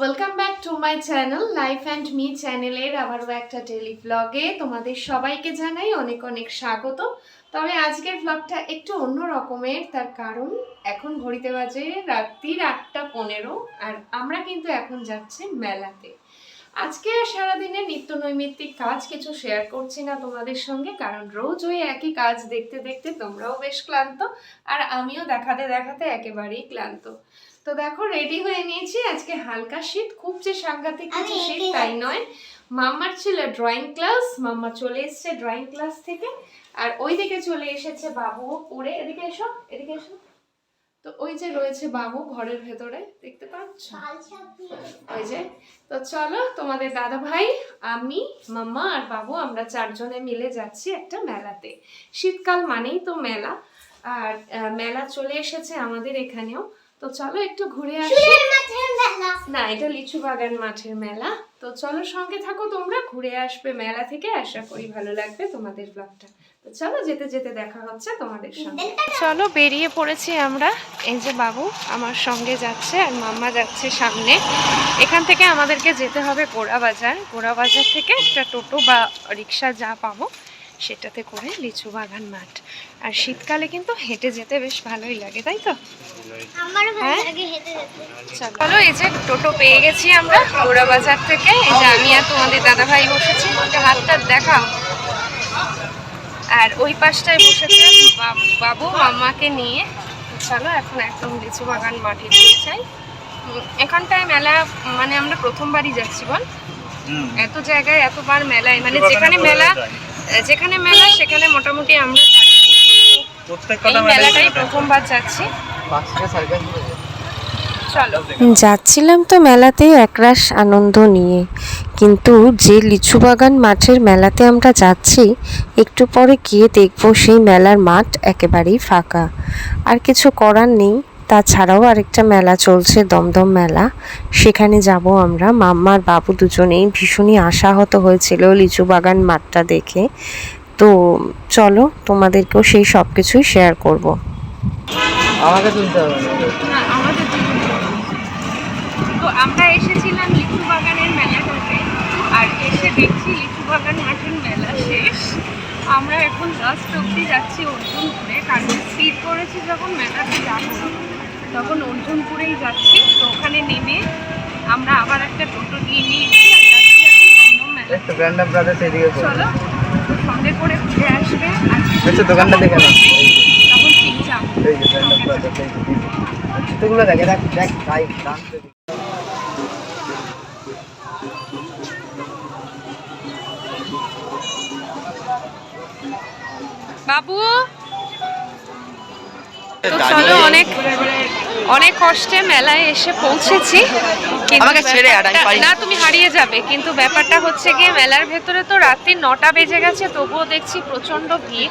Welcome back to my channel life and me চ্যানেলের আবারও একটা টেলি ব্লগে তোমাদের সবাইকে জানাই অনেক অনেক স্বাগত। তবে আজকের ব্লগটা একটু অন্য রকমের, তার কারণ এখন ঘড়িতে বাজে রাত্রির আটটা পনেরো আর আমরা কিন্তু এখন যাচ্ছি মেলাতে। আজকে সারাদিনে নিত্য নৈমিত্তিক কাজ কিছু শেয়ার করছি না তোমাদের সঙ্গে, কারণ রোজ ওই একই কাজ দেখতে দেখতে তোমরাও বেশ ক্লান্ত আর আমিও দেখাতে দেখাতে একেবারেই ক্লান্ত। তো দেখো রেডি হয়ে নিয়েছি। আজকে হালকা শীত খুব যে সাংঘাতিক কিছু শীত তাই নয়। মাম্মার ছিল ড্রয়িং ক্লাস মাম্মা চলে এসেছে ড্রয়িং ক্লাস থেকে। আর ওইদিকে চলে এসেছে বাবু পড়ে এদিকে এসো এদিকে এসো। তো ওই যে রয়েছে বাবু ঘরের ভেতরে দেখতে পাচ্ছ? ওই যে। তো চলো তোমাদের দাদা ভাই আমি মাম্মা আর বাবু আমরা চারজনে মিলে যাচ্ছি একটা মেলাতে। শীতকাল মানেই তো মেলা। আর মেলা চলে এসেছে আমাদের এখানেও। তো চলো একটু ঘুরে আসি। না এটা লিচু বাগান মাঠের মেলা। তো চলো সঙ্গে থাকো তোমরা ঘুরে আসবে মেলা থেকে আশা করি ভালো লাগবে তোমাদের ব্লগটা। তো চলো যেতে যেতে দেখা হচ্ছে তোমাদের সঙ্গে। চলো বেরিয়ে পড়েছি আমরা। এই যে বাবু আমার সঙ্গে যাচ্ছে আর মাম্মা যাচ্ছে সামনে। এখান থেকে আমাদেরকে যেতে হবে গোড়া বাজার গোড়া বাজার থেকে একটা টোটো বা রিক্সা যা পাবো। সেটাতে করে লিচু বাগান মাঠ। আর শীতকালে কিন্তু হেঁটে যেতে বেশ ভালোই লাগে তাই তো? হ্যাঁ? লাগে হেঁটে যেতে। চলো এই যে টোটো পেয়ে গেছি আমরা গোড়া বাজার থেকে। এই যে আমি আর তোমাদের দাদা ভাই বসেছি একটু হাতটা দেখাও। আর ওই পাশটায় বসেছে বাবু মামাকে নিয়ে। তো চলো এখন একদম লিচু বাগান মাঠে দিয়ে চাই এখানটায় মেলা মানে আমরা প্রথমবারই যাচ্ছি বল? এত জায়গায় এতবার মেলায় মানে যেখানে মেলা যেখানে মেলা সেখানে মোটামুটি আমরা থাকি। এই মেলাটাই প্রথমবার যাচ্ছি। যাচ্ছিলাম তো মেলাতে একরাশ আনন্দ নিয়ে। কিন্তু যে লিচু বাগান মাঠের মেলাতে আমরা যাচ্ছি একটু পরে গিয়ে দেখব সেই মেলার মাঠ একেবারেই ফাঁকা। আর কিছু করার নেই। তাছাড়াও আরেকটা মেলা চলছে দমদম মেলা। সেখানে যাব আমরা। মাম্মার বাবু দুজনেই ভীষণই আশাহত হয়েছিল লিচু বাগান মাঠটা দেখে। তো চলো তোমাদেরকেও সেই সব কিছুই শেয়ার করব। আমাকে তুলতে হবে না। না আমাদের দুজনের। তো আমরা এসেছিলাম লিচু বাগানের মেলাটাতে আর এসে দেখছি লিচু বাগান মাঠের মেলা শেষ। আমরা এখন লাস্ট অব্দি যাচ্ছি অর্জুনপুরে কারণ স্থির করেছি যখন মেলাতে যাব তখন অর্জুনপুরেই যাচ্ছি। তো ওখানে নেমে আমরা আবার একটা টোটো নিয়ে নিয়েছি আর যাচ্ছি এখন দমদম মেলা একটু ব্র্যান্ডাম ব্রাদার্স এদিকে করো। চলো তো সঙ্গে করে ঘুরে আসবে আচ্ছা, দোকানটা দেখে নাও। তখন ঠিক যাব। এই যে ব্র্যান্ডাম ব্রাদার্স এই জুতোগুলো দেখে দেখ দেখ তাই দাম বাবু তো চলো অনেক অনেক কষ্টে মেলায় এসে পৌঁছেছি। না। তুমি হারিয়ে যাবে কিন্তু ব্যাপারটা হচ্ছে গিয়ে মেলার ভেতরে তো রাত্রি নটা বেজে গেছে তবুও দেখছি প্রচণ্ড ভিড়।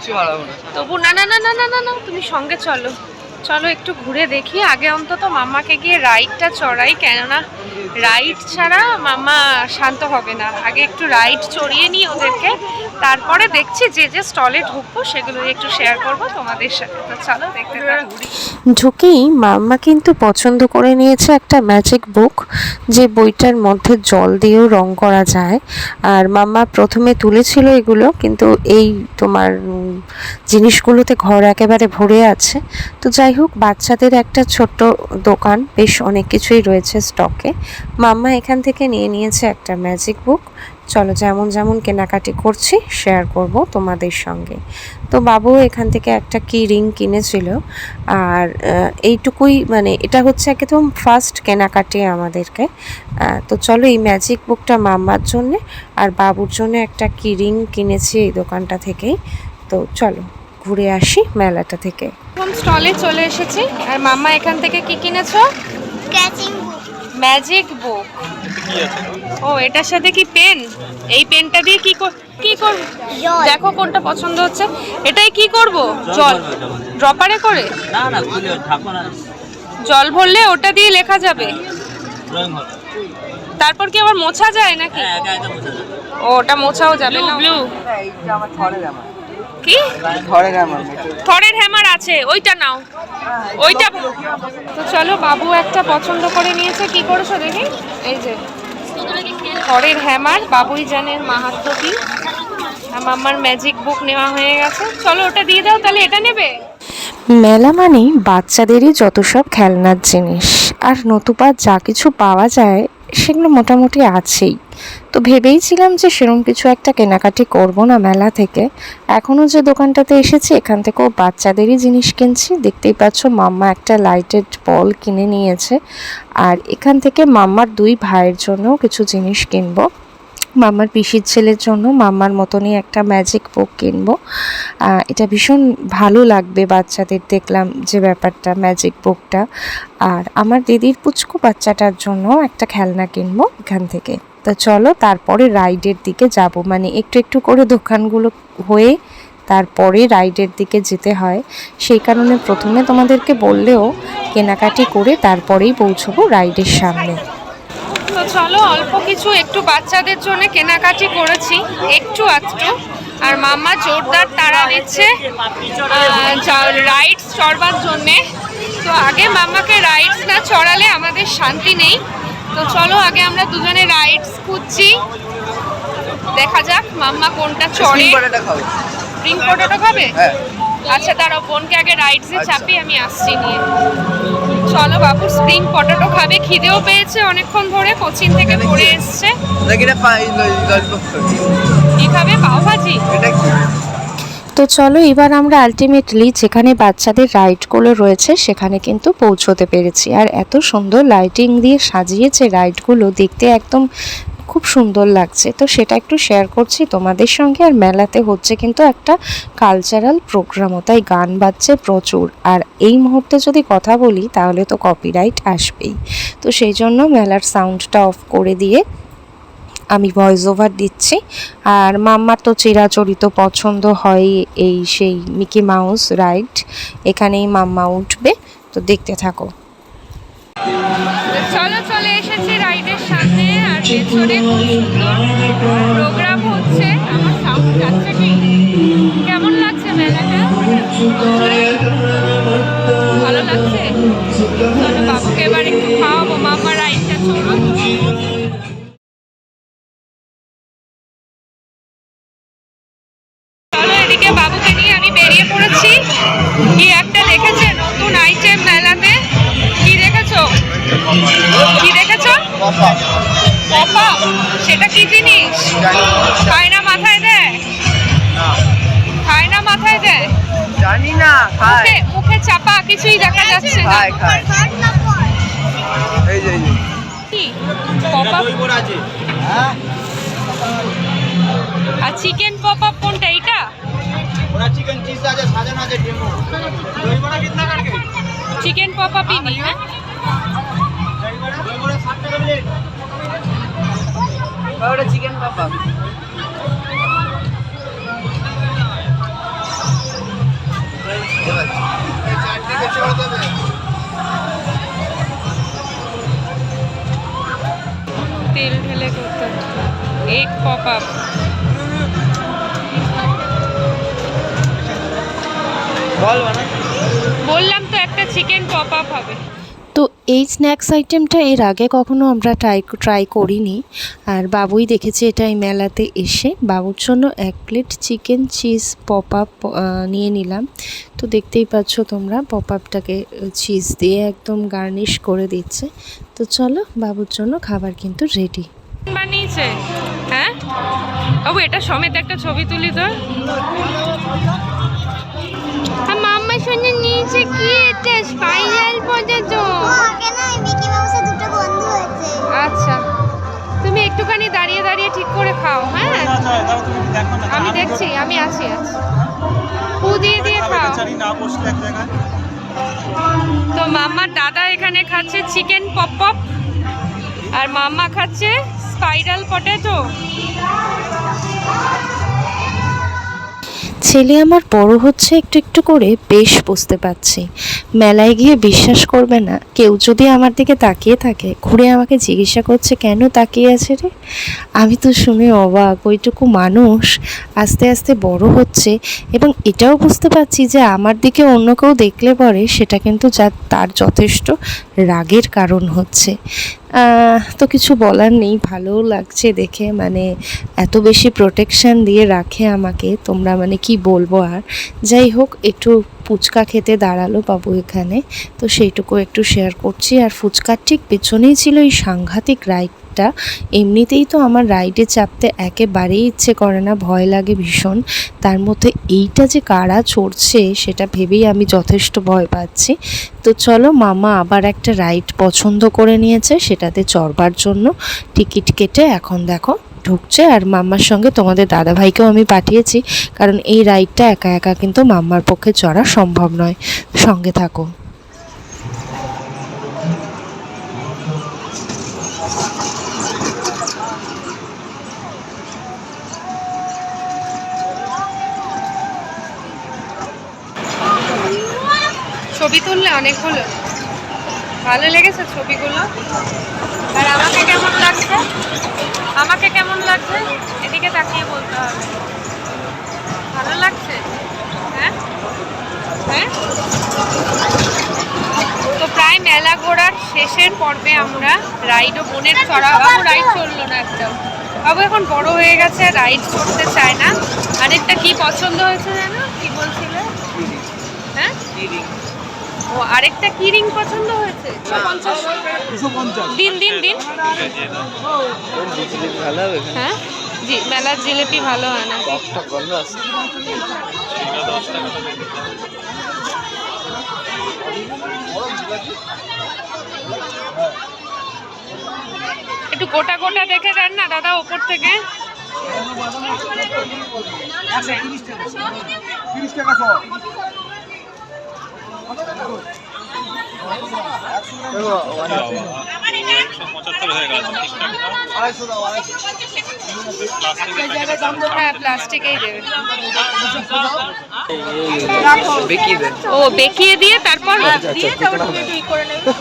তবু না না না না না না না তুমি সঙ্গে চলো। চলো একটু ঘুরে দেখি। আগে অন্তত মাম্মাকে গিয়ে রাইডটা চড়াই কেননা রাইড ছাড়া মাম্মা শান্ত হবে না। আগে একটু রাইড চড়িয়ে নিই ওদেরকে, তারপরে দেখছি যে যে স্টলে ঢুকবো সেগুলো একটু শেয়ার করব তোমাদের সাথে। তো চলো দেখতে ঢুকেই মাম্মা কিন্তু পছন্দ করে নিয়েছে একটা ম্যাজিক বুক যে বইটার মধ্যে জল দিয়েও রং করা যায়। আর মাম্মা প্রথমে তুলেছিল এগুলো, কিন্তু এই তোমার জিনিসগুলোতে ঘর একেবারে ভরে আছে। তো যাই হোক, বাচ্চাদের একটা ছোট্ট দোকান, বেশ অনেক কিছুই রয়েছে স্টকে মাম্মা এখান থেকে নিয়ে নিয়েছে একটা ম্যাজিক বুক চলো যেমন যেমন কেনাকাটি করছি শেয়ার করব তোমাদের সঙ্গে। তো বাবু এখান থেকে একটা কি রিং কিনেছিল আর এইটুকুই মানে এটা হচ্ছে একদম ফার্স্ট কেনাকাটি আমাদেরকে। তো চলো এই ম্যাজিক বুকটা মাম্মার জন্যে আর বাবুর জন্য একটা কি রিং কিনেছি এই দোকানটা থেকেই। তো চলো ঘুরে আসি মেলাটা থেকে। প্রথম স্টলে চলে এসেছি। আর মাম্মা এখান থেকে কি কিনেছো? ক্যাচিং বুক ম্যাজিক বুক। ও এটার সাথে কি পেন? এই পেনটা দিয়ে কি কর- কি কর দেখো কোনটা পছন্দ হচ্ছে। এটাই কি করব? জল। ড্রপারে করে? না না খুলে ঢাকনা। জল ভরলে ওটা দিয়ে লেখা যাবে। তারপর কি আবার মোছা যায় নাকি? হ্যাঁ ও ওটা মোছাও যাবে না। ব্লু। কি? থরের হ্যামার আছে ওইটা নাও। ওইটা তো চলো, বাবু একটা পছন্দ করে নিয়েছে। কি করেছ দেখি? এই যে, ঘরের হ্যামার বাবুই জানের মাহাত্ম কি? আমার ম্যাজিক বুক নেওয়া হয়ে গেছে। চলো, ওটা দিয়ে দাও, তাহলে এটা নেবে? মেলা মানেই বাচ্চাদেরই যত সব খেলনার জিনিস। আর নতুবা যা কিছু পাওয়া যায় সেগুলো মোটামুটি আছেই। তো ভেবেইছিলাম যে সেরম কিছু একটা কেনাকাটি করব না মেলা থেকে। এখনও যে দোকানটাতে এসেছি, এখান থেকেও বাচ্চাদেরই জিনিস কিনছি। দেখতেই পাচ্ছ মাম্মা একটা লাইটেড বল কিনে নিয়েছে। আর এখান থেকে মাম্মার দুই ভাইয়ের জন্যও কিছু জিনিস কিনবো। মাম্মার পিসির ছেলের জন্য মামার মতনই একটা ম্যাজিক বুক কিনবো। এটা ভীষণ ভালো লাগবে বাচ্চাদের দেখলাম যে ব্যাপারটা ম্যাজিক বুকটা আর আমার দিদির পুচকু বাচ্চাটার জন্য একটা খেলনা কিনবো এখান থেকে। তো চলো তারপরে রাইডের দিকে যাব। মানে একটু একটু করে দোকানগুলো হয়ে তারপরে রাইডের দিকে যেতে হয়। সেই কারণে প্রথমে তোমাদেরকে বললেও কেনাকাটি করে তারপরেই পৌঁছবো রাইডের সামনে। চলো অল্প কিছু একটু বাচ্চাদের জন্য কেনাকাটি করেছি একটু আধটু। আর মাম্মা জোরদার তাড়া দিচ্ছে রাইডস চড়বার জন্যে। তো আগে মাম্মাকে রাইডস না চড়ালে আমাদের শান্তি নেই। তো চলো আগে আমরা দুজনে রাইডস খুঁজছি। দেখা যাক মাম্মা কোনটা চড়ে। স্প্রিং পটেটো খাবে? হ্যাঁ। আচ্ছা দাঁড়াও বোনকে আগে রাইডসে আচ্ছা। চাপিয়ে আমি আসছি নিয়ে। চলো বাবু স্প্রিং পটেটো খাবে খিদেও পেয়েছে অনেকক্ষণ ধরে কোচিন থেকে পড়ে এসছে। কি খাবে পাও ভাজি এটা কি? তো চলো এবার আমরা আলটিমেটলি যেখানে বাচ্চাদের রাইডগুলো রয়েছে সেখানে কিন্তু পৌঁছতে পেরেছি। আর এত সুন্দর লাইটিং দিয়ে সাজিয়েছে রাইডগুলো দেখতে একদম খুব সুন্দর লাগছে। তো সেটা একটু শেয়ার করছি তোমাদের সঙ্গে। আর মেলাতে হচ্ছে কিন্তু একটা কালচারাল প্রোগ্রামও তাই গান বাজছে প্রচুর। আর এই মুহূর্তে যদি কথা বলি, তাহলে তো কপিরাইট আসবেই। তো সেই জন্য মেলার সাউন্ডটা অফ করে দিয়ে আমি ভয়েস ওভার দিচ্ছি। আর মাম্মার তো চিরাচরিত পছন্দ হয় এই সেই মিকি মাউস রাইড এখানেই মাম্মা উঠবে। তো দেখতে থাকো। চলো, চলে এসেছি রাইডের সামনে। পেছনে প্রোগ্রাম হচ্ছে, আমার সাউন্ড যাচ্ছে কি কেমন লাগছে মেলাটা? ভালো লাগছে? বাবুকে এবার একটু খাওয়াবো মামা রাইডটা চলো বাবুকে নিয়ে আমি বেরিয়ে পড়েছি। কি একটা দেখেছে নতুন আইটেম মেলাতে? কি দেখেছ? কি দেখেছ? পপা সেটা কি জিনিস? খায় না মাথায় দেয়? খায় না মাথায় দেয়? জানি না মুখে খায়। মুখে চাপা কিছুই দেখা যাচ্ছে না। খায় খায়। এই যে এই পপা হ্যাঁ? আর চিকেন পপ আপ কোনটা ওরা চিকেন চিজ আছে সাজানো আছে ডেমো দই বড়া কিতনা কাটকে চিকেন পপ আপই হ্যাঁ দই বড়া 60 টাকা প্লেট ওটা চিকেন পাপা তেল ঢেলে করতে এগ পপ আপ বললাম তো একটা চিকেন পপ আপ হবে। এই স্ন্যাক্স আইটেমটা এর আগে কখনো আমরা ট্রাই ট্রাই করিনি। আর বাবুই দেখেছি এটা এই মেলাতে এসে। বাবুর জন্য এক plate chicken cheese pop up নিয়ে নিলাম। তো দেখতেই পাচ্ছ তোমরা পপ আপটাকে চিজ দিয়ে একদম গার্নিশ করে দিচ্ছে। তো চলো, বাবুর জন্য খাবার কিন্তু রেডি বানিয়েছে? হ্যাঁ? বাবু, এটা সমেত একটা ছবি তুলি তো। নিয়েছে কি এটা স্পাইরাল পটেটো আগে না মিকি মাউসের দুটো বন্ধু হয়েছে। আচ্ছা। তুমি একটুখানি দাঁড়িয়ে দাঁড়িয়ে ঠিক করে খাও হ্যাঁ? আমি দেখছি আমি আছি আছি। পু দিয়ে দিয়ে খাও। না বসলে এক জায়গায়। তো মাম্মার দাদা এখানে খাচ্ছে চিকেন পপ পপ আর মাম্মা খাচ্ছে স্পাইরাল পটেটো ছেলে আমার বড় হচ্ছে, একটু একটু করে বেশ বুঝতে পারছি। মেলায় গিয়ে বিশ্বাস করবে না। কেউ যদি আমার দিকে তাকিয়ে থাকে, ঘুরে আমাকে জিজ্ঞাসা করছে, কেন তাকিয়ে আছে রে? আমি তো শুনে অবাক, ওইটুকু মানুষ আস্তে আস্তে বড় হচ্ছে এবং এটাও বুঝতে পারছি যে আমার দিকে অন্য কেউ দেখলে পরে সেটা কিন্তু যা, তার যথেষ্ট রাগের কারণ হচ্ছে। তো কিছু বলার নেই ভালো লাগছে দেখে মানে এত বেশি প্রোটেকশন দিয়ে রাখে আমাকে, তোমরা মানে কি বলব আর। যাই হোক, একটু ফুচকা খেতে দাঁড়াল বাবু এখানে। তো সেইটুকু একটু শেয়ার করছি। আর ফুচকার ঠিক পেছনেই ছিল এই সাংঘাতিক রাইডটা এমনিতেই তো আমার রাইডে চাপতে একেবারেই ইচ্ছে করে না, ভয় লাগে ভীষণ। তার মধ্যে এইটা যে কারা চড়ছে, সেটা ভেবেই আমি যথেষ্ট ভয় পাচ্ছি। তো চলো মামা আবার একটা রাইড পছন্দ করে নিয়েছে, সেটাতে চড়বার জন্য। টিকিট কেটে এখন দেখো ঢুকছে আর মাম্মার সঙ্গে তোমাদের দাদাভাইকেও আমি পাঠিয়েছি, কারণ এই রাইডটা একা একা কিন্তু মাম্মার পক্ষে চড়া সম্ভব নয়। সঙ্গে থাকো। ছবি তুললে অনেকগুলো ভালো লেগেছে ছবিগুলো। আর আমাকে কেমন লাগছে? আমাকে কেমন লাগছে? এদিকে তাকিয়ে বলতে হবে। ভালো লাগছে? হ্যাঁ? হ্যাঁ? তো প্রায় মেলা ঘোরার শেষের পর্বে আমরা রাইড ও বোনের চড়া, বাবু রাইড চলল না একটাও বাবু এখন বড় হয়ে গেছে, রাইড চড়তে চায় না। আরেকটা কি পছন্দ হয়েছে জানো কি বলছিলে? হ্যাঁ? ও আরেকটা কি রিং পছন্দ হয়েছে? দিন দিন দিন? হ্যাঁ? জি মেলার জিলিপি ভালো হয় না। একটু গোটা গোটা দেখে যান না দাদা ওপর থেকে। হ্যাঁ ও বেঁকিয়ে দিয়ে তারপর করে নেবে।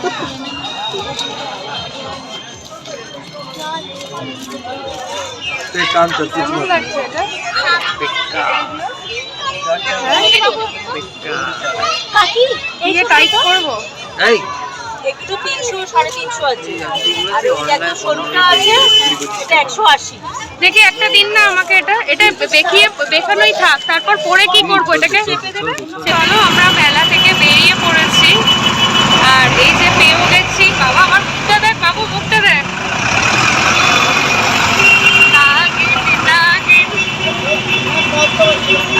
কেমন লাগছে এটা। কাকি দিয়ে টাইট করব। এই। একটু তিনশো সাড়ে তিনশো আছে। আর এই যে সরুটা আছে এটা একশো আশি। দেখি একটা দিন না আমাকে এটা এটা বেঁকিয়ে বেঁকানোই থাক। তারপর পরে কি করব এটাকে? চলো আমরা মেলা থেকে বেরিয়ে পড়েছি। আর এই যে পেয়েও গেছি বাবা আমার মুখটা দেখ বাবু মুখটা দেখ নাগিন, নাগিন।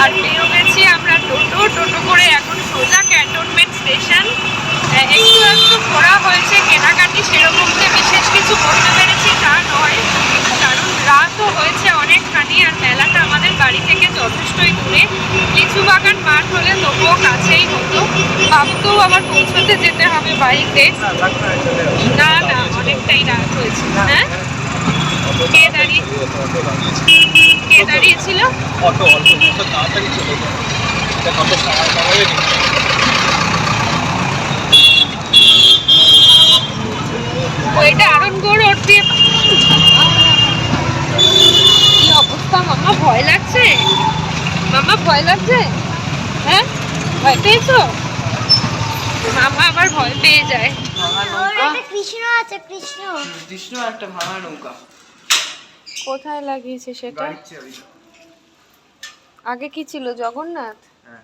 আর পেয়েও গেছি আমরা টোটো টোটো করে এখন সোজা ক্যান্টনমেন্ট স্টেশন একটু একটু ঘোরা হয়েছে কেনাকাটি সেরকম যে বিশেষ কিছু করতে পেরেছি তা নয়। কারণ রাতও হয়েছে অনেকখানি আর মেলাটা আমাদের বাড়ি থেকে যথেষ্টই দূরে। লিচু বাগান মাঠ হলে তবুও কাছেই হতো। বাবুকেও আবার পৌঁছতে যেতে হবে বাইকে না না, অনেকটাই রাত হয়েছে। হ্যাঁ? কে দাঁড়িয়ে কে দাঁড়িয়েছিল? অটো অটো তাড়াতাড়ি দিয়ে কি অবস্থা? মামা ভয় লাগছে? মামা ভয় লাগছে? হ্যাঁ? ভয় পেয়েছ? মামা আবার ভয় পেয়ে যায়। কৃষ্ণ আছে কৃষ্ণ। কৃষ্ণ একটা ভাঙা নৌকা। কোথায় লাগিয়েছে সেটা? আগে কি ছিল? জগন্নাথ? হ্যাঁ।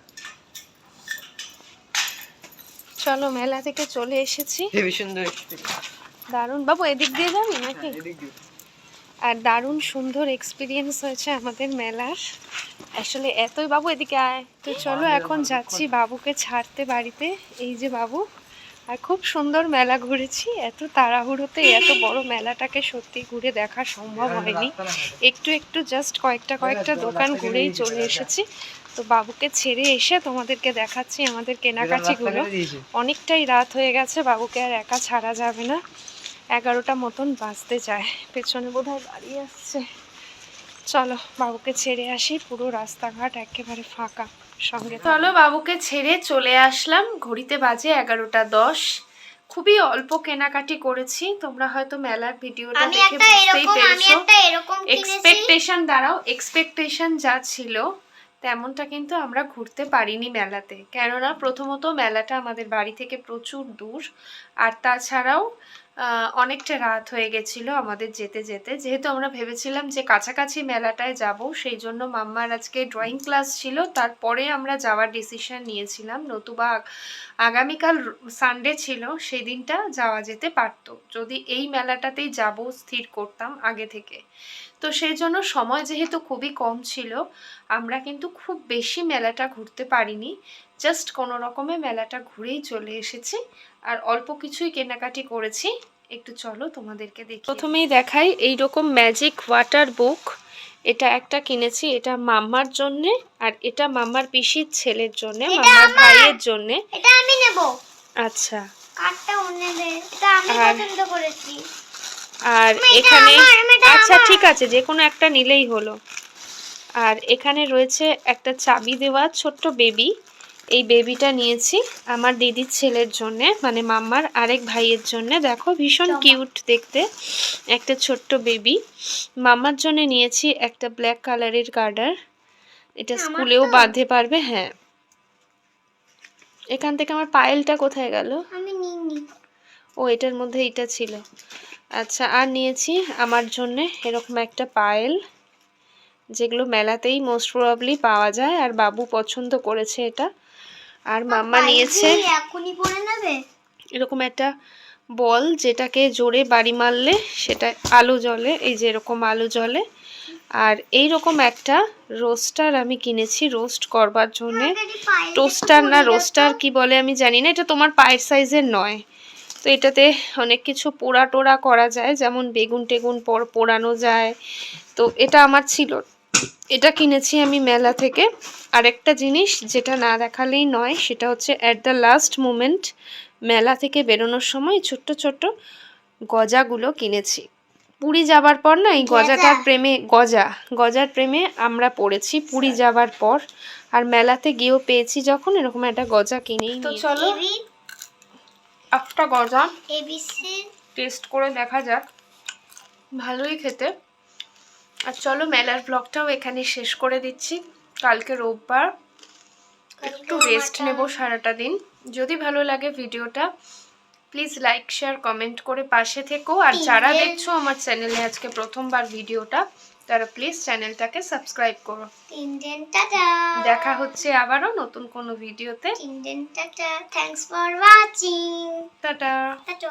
চলো মেলা থেকে চলে এসেছি। হেবি সুন্দর দারুণ। বাবু এদিক দিয়ে যাবি নাকি? আর দারুণ সুন্দর এক্সপিরিয়েন্স হয়েছে আমাদের মেলার। আসলে এতই বাবু এদিকে আয়। তো চলো এখন যাচ্ছি বাবুকে ছাড়তে বাড়িতে। এই যে বাবু আর খুব সুন্দর মেলা ঘুরেছি। এত তাড়াহুড়োতে এত বড় মেলাটাকে সত্যি ঘুরে দেখা সম্ভব হয়নি। একটু একটু জাস্ট কয়েকটা কয়েকটা দোকান ঘুরেই চলে এসেছি। তো বাবুকে ছেড়ে এসে তোমাদেরকে দেখাচ্ছি আমাদের কেনাকাটিগুলো। অনেকটাই রাত হয়ে গেছে বাবুকে আর একা ছাড়া যাবে না। এগারোটা মতন বাজতে যায়। পেছনে বোধহয় গাড়ি আসছে। চলো বাবুকে ছেড়ে আসি। পুরো রাস্তাঘাট একেবারে ফাঁকা। সঙ্গে চলো বাবুকে ছেড়ে চলে আসলাম। ঘড়িতে বাজে এগারোটা দশ। খুবই অল্প কেনাকাটি করেছি। তোমরা হয়তো মেলার ভিডিওটা আমি দেখে একটা বুঝতেই পেরেছ। একটা এক্সপেকটেশন দাঁড়াও এক্সপেকটেশন যা ছিল তেমনটা কিন্তু আমরা ঘুরতে পারিনি মেলাতে। কেননা প্রথমত মেলাটা আমাদের বাড়ি থেকে প্রচুর দূর। আর তাছাড়াও অনেকটা রাত হয়ে গেছিল আমাদের যেতে যেতে। যেহেতু আমরা ভেবেছিলাম যে কাছাকাছি মেলাটায় যাব, সেই জন্য মাম্মার আজকে ড্রয়িং ক্লাস ছিল। তারপরে আমরা যাওয়ার ডিসিশন নিয়েছিলাম। নতুবা আগামীকাল সানডে ছিল, সেই দিনটা যাওয়া যেতে পারতো। যদি এই মেলাটাতেই যাব, স্থির করতাম আগে থেকে। তো সেই জন্য সময় যেহেতু খুবই কম ছিল, আমরা কিন্তু খুব বেশি মেলাটা ঘুরতে পারিনি। জাস্ট কোনো রকমে মেলাটা ঘুরেই চলে এসেছি। আর অল্প কিছুই কেনাকাটি করেছি। একটু চলো তোমাদেরকে দেখি প্রথমেই দেখাই এই রকম ম্যাজিক ওয়াটার বুক এটা একটা কিনেছি এটা মাম্মার জন্যে আর এটা মাম্মার পিসির ছেলের জন্যে মাম্মার ভাইয়ের জন্যে। এটা আমি নেব। আচ্ছা। দে এটা আমি পছন্দ করেছি। আর এখানে আচ্ছা ঠিক আছে যে কোনো একটা নিলেই হলো। আর এখানে রয়েছে একটা চাবি দেওয়া ছোট্ট বেবি এই বেবিটা নিয়েছি আমার দিদির ছেলের জন্যে মানে মাম্মার আরেক ভাইয়ের জন্যে। দেখো ভীষণ কিউট দেখতে। একটা ছোট্ট বেবি মাম্মার জন্য নিয়েছি একটা ব্ল্যাক কালারের গার্ডার এটা স্কুলেও তো? বাঁধতে পারবে হ্যাঁ। এখান থেকে আমার পায়েলটা কোথায় গেল? ও এটার মধ্যে এটা ছিল। আচ্ছা আর নিয়েছি আমার জন্যে এরকম একটা পায়েল যেগুলো মেলাতেই মোস্ট প্রবাবলি পাওয়া যায় আর বাবু পছন্দ করেছে এটা। আর মাম্মা নিয়েছে এখনই পরে নেবে? এরকম একটা বল যেটাকে জোরে বাড়ি মারলে সেটা আলো জ্বলে এই যে এরকম আলো জ্বলে। আর এই রকম একটা রোস্টার আমি কিনেছি রোস্ট করবার জন্যে। একটু টোস্টার না। রোস্টার কি বলে আমি জানি না এটা তোমার পায়ের সাইজের নয়। তো এটাতে অনেক কিছু পোড়া টোড়া করা যায় যেমন বেগুন টেগুন পর পোড়ানো যায়। তো এটা আমার ছিল। এটা কিনেছি আমি মেলা থেকে। আরেকটা জিনিস যেটা না দেখালেই নয় সেটা হচ্ছে অ্যাট দ্য লাস্ট মোমেন্ট মেলা থেকে বেরোনোর সময় ছোট্ট ছোট্ট গজাগুলো কিনেছি। পুরী যাবার পর না এই গজাটার প্রেমে গজা গজার প্রেমে আমরা পড়েছি পুরী যাবার পর। আর মেলাতে গিয়েও পেয়েছি যখন এরকম একটা গজা কিনেই তো চলো একটা গজা টেস্ট করে দেখা যাক। ভালোই খেতে। আর চলো মেলার ব্লগটাও এখানে শেষ করে দিচ্ছি। কালকে রোববার। একটু রেস্ট নেব সারাটা দিন। যদি ভালো লাগে ভিডিওটা প্লিজ লাইক শেয়ার কমেন্ট করে পাশে থেকো। আর যারা দেখছ আমার চ্যানেলে আজকে প্রথমবার ভিডিওটা তারা প্লিজ চ্যানেলটাকে সাবস্ক্রাইব করো। দেখা হচ্ছে আবারও নতুন কোনো ভিডিওতে। Tata. Thanks for watching tata. Tata.